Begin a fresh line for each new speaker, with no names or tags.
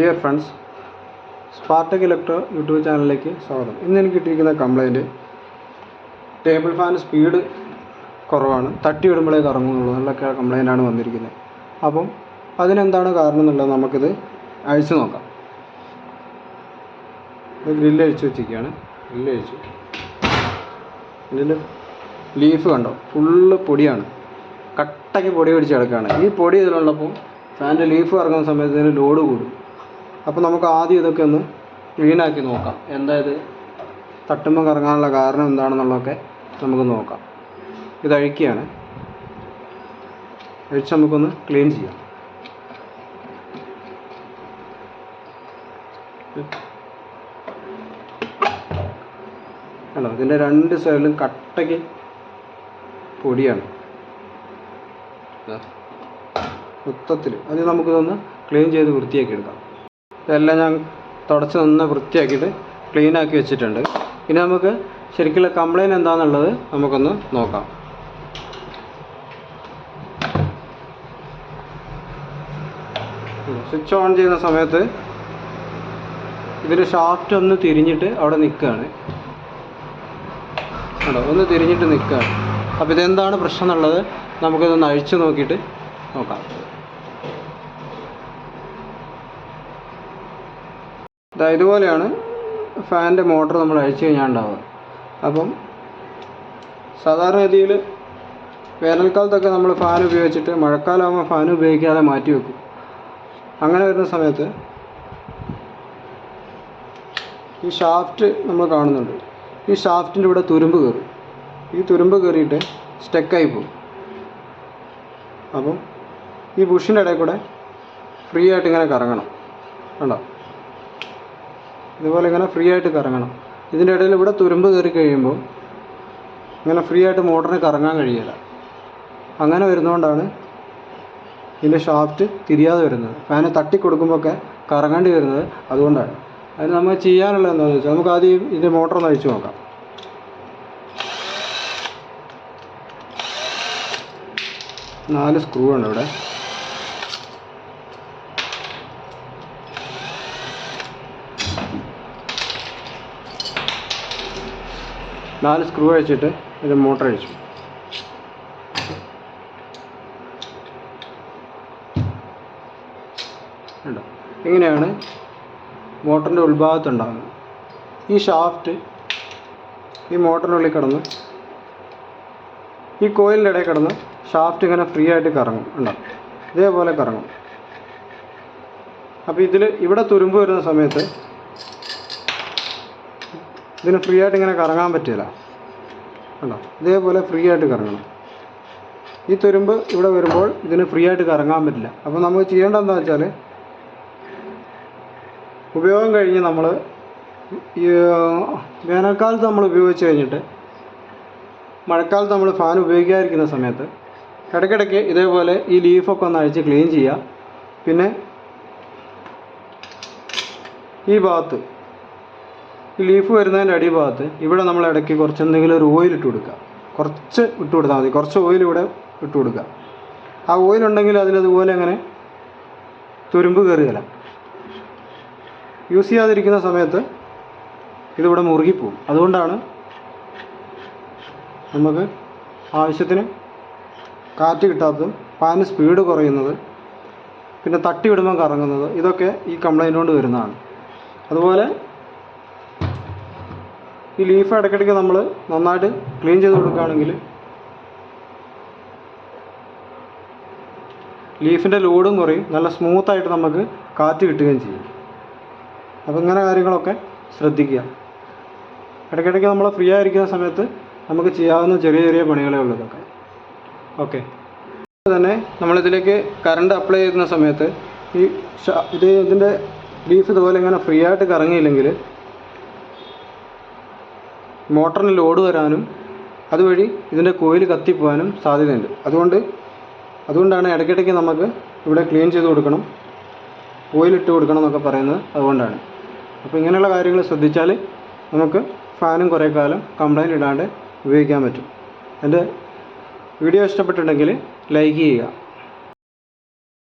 Dear friends Spartak Electro YouTube ചാനലിലേക്ക് സ്വാഗതം. ഇന്ന് എനിക്ക് കിട്ടിയിരിക്കുന്ന കംപ്ലൈന്റ് ടേബിൾ ഫാൻ സ്പീഡ് കുറവാണ്. തട്ടി വിടുമ്പോഴേ കറങ്ങുന്നുള്ളൂ എന്നൊക്കെ കംപ്ലൈന്റാണ് വന്നിരിക്കുന്നത്. അപ്പം അതിനെന്താണ് കാരണം എന്നുള്ളത് നമുക്കിത് അഴിച്ചു നോക്കാം. ഗ്രില്ല് അഴിച്ചു വെച്ചിരിക്കുകയാണ്. ഗ്രില്ല് അഴിച്ചു. ഇതിൽ ലീഫ് കണ്ടോ? ഫുള്ള് പൊടിയാണ്. കട്ടയ്ക്ക് പൊടി പിടിച്ച് കിടക്കുകയാണ്. ഈ പൊടി ഇതിലുള്ളപ്പോൾ ഫാനിന്റെ ലീഫ് കറങ്ങുന്ന സമയത്ത് ഇതിന് ലോഡ് കൂടും. അപ്പോൾ നമുക്ക് ആദ്യം ഇതൊക്കെ ഒന്ന് ക്ലീനാക്കി നോക്കാം. എന്താ ഇത്? തട്ടുമ്പോൾ കറങ്ങാനുള്ള കാരണം എന്താണെന്നുള്ളതൊക്കെ നമുക്ക് നോക്കാം. ഇത് അഴിക്കുകയാണ്. അഴിച്ച് നമുക്കൊന്ന് ക്ലീൻ ചെയ്യാം. അല്ല ഇതിന്റെ രണ്ട് സൈഡിലും കട്ടയ്ക്ക് പൊടിയാണ്. മൊത്തത്തിൽ അത് നമുക്കിതൊന്ന് ക്ലീൻ ചെയ്ത് വൃത്തിയാക്കി എടുക്കാം. ഇതെല്ലാം ഞാൻ തുടച്ച് നന്നായി വൃത്തിയാക്കിയിട്ട് ക്ലീൻ ആക്കി വെച്ചിട്ടുണ്ട്. ഇനി നമുക്ക് ശരിക്കുള്ള കംപ്ലൈന്റ് എന്താണെന്നുള്ളത് നമുക്കൊന്ന് നോക്കാം. സ്വിച്ച് ഓൺ ചെയ്യുന്ന സമയത്ത് ഇതിന്റെ ഷാഫ്റ്റ് ഒന്ന് തിരിഞ്ഞിട്ട് അവിടെ നിൽക്കുകയാണ്. കണ്ടോ? ഒന്ന് തിരിഞ്ഞിട്ട് നിൽക്കുകയാണ്. അപ്പോൾ ഇതെന്താണ് പ്രശ്നം എന്നുള്ളത് നമുക്കിതൊന്ന് അഴിച്ചു നോക്കിയിട്ട് നോക്കാം. ഇതുപോലെയാണ് ഫാനിന്റെ മോട്ടർ നമ്മൾ അഴിച്ചു കഴിഞ്ഞാൽ ഉണ്ടാവുക അപ്പം സാധാരണഗതിയിൽ വേനൽക്കാലത്തൊക്കെ നമ്മൾ ഫാൻ ഉപയോഗിച്ചിട്ട് മഴക്കാലമാകുമ്പോൾ ഫാൻ ഉപയോഗിക്കാതെ മാറ്റി വെക്കും. അങ്ങനെ വരുന്ന സമയത്ത് ഈ ഷാഫ്റ്റ് നമ്മൾ കാണുന്നുണ്ട്. ഈ ഷാഫ്റ്റിന്റെ ഇവിടെ തുരുമ്പ് കയറും. ഈ തുരുമ്പ് കയറിയിട്ട് സ്റ്റക്കായി പോകും. അപ്പം ഈ ബുഷിന്റെ ഇടയിൽ കൂടെ ഫ്രീ ആയിട്ട് ഇങ്ങനെ കറങ്ങണം. കണ്ടോ? ഇതുപോലെ ഇങ്ങനെ ഫ്രീ ആയിട്ട് കറങ്ങണം. ഇതിന്റെ ഇടയിൽ ഇവിടെ തുരുമ്പ് കയറി കഴിയുമ്പോൾ ഇങ്ങനെ ഫ്രീ ആയിട്ട് മോട്ടറിന് കറങ്ങാൻ കഴിയില്ല. അങ്ങനെ വരുന്നതുകൊണ്ടാണ് ഇതിന്റെ ഷാഫ്റ്റ് തിരിയാതെ വരുന്നത്. ഫാന് തട്ടി കൊടുക്കുമ്പോഴൊക്കെ കറങ്ങേണ്ടി വരുന്നത് അതുകൊണ്ടാണ്. അതിന് നമ്മൾ ചെയ്യാനുള്ളത് എന്താണെന്ന് വെച്ചാൽ നമുക്ക് ആദ്യം ഇതിന്റെ മോട്ടർ ഒന്ന് അഴിച്ചു നോക്കാം. നാല് സ്ക്രൂ ഉണ്ട് ഇവിടെ. നാല് സ്ക്രൂ വെച്ചിട്ട് ഇത് മോട്ടർ അഴിച്ചു. ഇങ്ങനെയാണ് മോട്ടറിന്റെ ഉൾഭാഗത്തുണ്ടാകുന്നത്. ഈ ഷാഫ്റ്റ് ഈ മോട്ടറിനുള്ളിൽ കിടന്ന് ഈ കോയിലിന്റെ ഇടയിൽ കിടന്ന് ഷാഫ്റ്റ് ഇങ്ങനെ ഫ്രീ ആയിട്ട് കറങ്ങും. ഉണ്ടാവും ഇതേപോലെ കറങ്ങും. അപ്പോൾ ഇതിൽ ഇവിടെ തുരുമ്പ് വരുന്ന സമയത്ത് ഇതിന് ഫ്രീ ആയിട്ട് ഇങ്ങനെ കറങ്ങാൻ പറ്റില്ല. കണ്ടോ? ഇതേപോലെ ഫ്രീ ആയിട്ട് കറങ്ങണം. ഈ തുരുമ്പ് ഇവിടെ വരുമ്പോൾ ഇതിന് ഫ്രീ ആയിട്ട് കറങ്ങാൻ പറ്റില്ല. അപ്പോൾ നമുക്ക് ചെയ്യേണ്ടത് എന്താ വെച്ചാൽ ഉപയോഗം കഴിഞ്ഞ് നമ്മൾ ഈ വേനൽക്കാലത്ത് നമ്മൾ ഉപയോഗിച്ച് കഴിഞ്ഞിട്ട് മഴക്കാലത്ത് നമ്മൾ ഫാൻ ഉപയോഗിക്കാതിരിക്കുന്ന സമയത്ത് ഇടയ്ക്കിടയ്ക്ക് ഇതേപോലെ ഈ ലീഫൊക്കെ ഒന്ന് അഴിച്ച് ക്ലീൻ ചെയ്യുക. പിന്നെ ഈ ഭാഗത്ത് ലീഫ് വരുന്നതിന്റെ അടിഭാഗത്ത് ഇവിടെ നമ്മൾ ഇടയ്ക്ക് കുറച്ച് എന്തെങ്കിലും ഒരു ഓയിൽ ഇട്ട് കൊടുക്കുക. കുറച്ച് ഇട്ട് കൊടുത്താൽ മതി. കുറച്ച് ഓയിൽ ഇവിടെ ഇട്ട് കൊടുക്കുക. ആ ഓയിൽ ഉണ്ടെങ്കിൽ അതിലതുപോലെ അങ്ങനെ തുരുമ്പ് കയറുകയില്ല. യൂസ് ചെയ്യാതിരിക്കുന്ന സമയത്ത് ഇതിവിടെ മുറുകിപ്പോവും അതുകൊണ്ടാണ് നമുക്ക് ആവശ്യത്തിന് കാറ്റ് കിട്ടാത്തതും ഫാന് സ്പീഡ് കുറയുന്നത് പിന്നെ തട്ടി വിടുമ്പം കറങ്ങുന്നത് ഇതൊക്കെ ഈ കംപ്ലൈന്റ് കൊണ്ട് വരുന്നതാണ്. അതുപോലെ ഈ ലീഫ് ഇടയ്ക്കിടയ്ക്ക് നമ്മൾ നന്നായിട്ട് ക്ലീൻ ചെയ്ത് കൊടുക്കുകയാണെങ്കിൽ ലീഫിന്റെ ലോഡും കുറയും നല്ല സ്മൂത്തായിട്ട് നമുക്ക് കാറ്റ് കിട്ടുകയും ചെയ്യും. അപ്പോൾ ഇങ്ങനെ കാര്യങ്ങളൊക്കെ ശ്രദ്ധിക്കുക. ഇടയ്ക്കിടയ്ക്ക് നമ്മൾ ഫ്രീ ആയിരിക്കുന്ന സമയത്ത് നമുക്ക് ചെയ്യാവുന്ന ചെറിയ ചെറിയ പണികളേ ഉള്ളൂ ഇതൊക്കെ. ഓക്കെ തന്നെ നമ്മളിതിലേക്ക് കറണ്ട് അപ്ലൈ ചെയ്യുന്ന സമയത്ത് ഈ ഇത് ഇതിന്റെ ലീഫ് ഇതുപോലെ ഇങ്ങനെ ഫ്രീ ആയിട്ട് കറങ്ങിയില്ലെങ്കിൽ മോട്ടറിന് ലോഡ് വരാനും അതുവഴി ഇതിന്റെ കോയിൽ കത്തിപ്പോകാനും സാധ്യതയുണ്ട്. അതുകൊണ്ട് അതുകൊണ്ടാണ് ഇടയ്ക്കിടയ്ക്ക് നമുക്ക് ഇവിടെ ക്ലീൻ ചെയ്ത് കൊടുക്കണം ഓയിലിട്ട് കൊടുക്കണം എന്നൊക്കെ പറയുന്നത് അതുകൊണ്ടാണ്. അപ്പോൾ ഇങ്ങനെയുള്ള കാര്യങ്ങൾ ശ്രദ്ധിച്ചാൽ നമുക്ക് ഫാനും കുറേ കാലം കംപ്ലൈന്റ് ഇടാണ്ട് ഉപയോഗിക്കാൻ പറ്റും. എന്റെ വീഡിയോ ഇഷ്ടപ്പെട്ടിട്ടുണ്ടെങ്കിൽ ലൈക്ക് ചെയ്യുക.